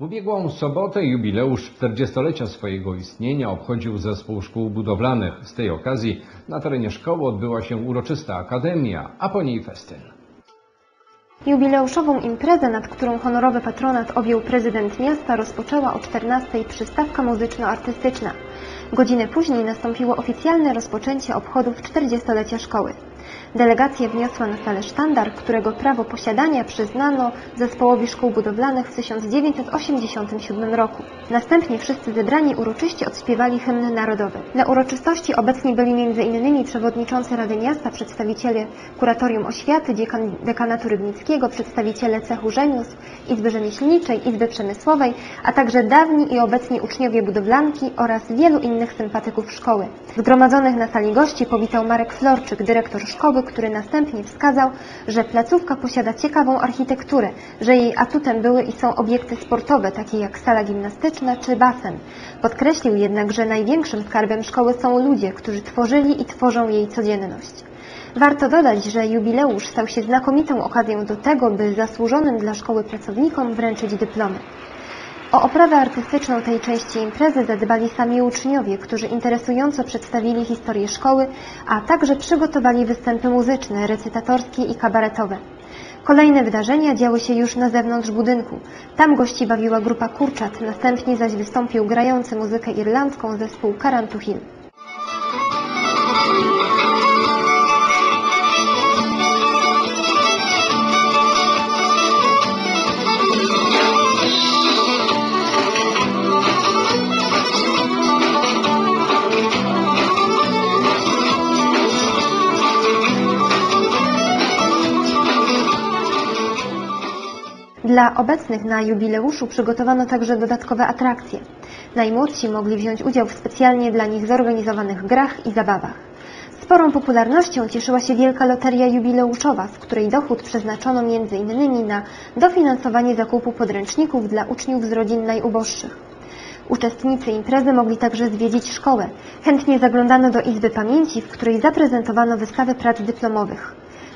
W ubiegłą sobotę jubileusz 40-lecia swojego istnienia obchodził zespół szkół budowlanych. Z tej okazji na terenie szkoły odbyła się uroczysta akademia, a po niej festyn. Jubileuszową imprezę, nad którą honorowy patronat objął prezydent miasta, rozpoczęła o 14 przystawka muzyczno-artystyczna. Godzinę później nastąpiło oficjalne rozpoczęcie obchodów 40-lecia szkoły. Delegacja wniosła na salę sztandar, którego prawo posiadania przyznano zespołowi szkół budowlanych w 1987 roku. Następnie wszyscy zebrani uroczyście odśpiewali hymn narodowy. Na uroczystości obecni byli m.in. przewodniczący Rady Miasta, przedstawiciele Kuratorium Oświaty, dziekan, dekanatu Rybnickiego, przedstawiciele cechu rzemiosł, Izby Rzemieślniczej, Izby Przemysłowej, a także dawni i obecni uczniowie budowlanki oraz wielu innych sympatyków szkoły. Zgromadzonych na sali gości powitał Marek Florczyk, dyrektor szkoły, który następnie wskazał, że placówka posiada ciekawą architekturę, że jej atutem były i są obiekty sportowe, takie jak sala gimnastyczna czy basen. Podkreślił jednak, że największym skarbem szkoły są ludzie, którzy tworzyli i tworzą jej codzienność. Warto dodać, że jubileusz stał się znakomitą okazją do tego, by zasłużonym dla szkoły pracownikom wręczyć dyplomy. O oprawę artystyczną tej części imprezy zadbali sami uczniowie, którzy interesująco przedstawili historię szkoły, a także przygotowali występy muzyczne, recytatorskie i kabaretowe. Kolejne wydarzenia działy się już na zewnątrz budynku. Tam gości bawiła grupa Kurczat, następnie zaś wystąpił grający muzykę irlandzką zespół Karantu Dla obecnych na jubileuszu przygotowano także dodatkowe atrakcje. Najmłodsi mogli wziąć udział w specjalnie dla nich zorganizowanych grach i zabawach. Sporą popularnością cieszyła się wielka loteria jubileuszowa, z której dochód przeznaczono m.in. na dofinansowanie zakupu podręczników dla uczniów z rodzin najuboższych. Uczestnicy imprezy mogli także zwiedzić szkołę. Chętnie zaglądano do Izby Pamięci, w której zaprezentowano wystawę prac dyplomowych.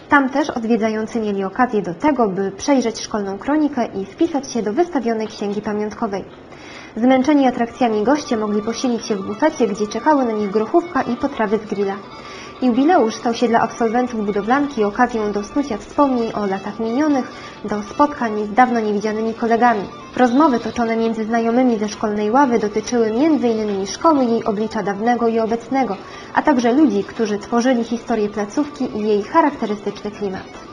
Tam też odwiedzający mieli okazję do tego, by przejrzeć szkolną kronikę i wpisać się do wystawionej księgi pamiątkowej. Zmęczeni atrakcjami goście mogli posilić się w bufecie, gdzie czekały na nich grochówka i potrawy z grilla. Jubileusz stał się dla absolwentów budowlanki okazją do snucia wspomnień o latach minionych, do spotkań z dawno niewidzianymi kolegami. Rozmowy toczone między znajomymi ze szkolnej ławy dotyczyły m.in. szkoły, jej oblicza dawnego i obecnego, a także ludzi, którzy tworzyli historię placówki i jej charakterystyczny klimat.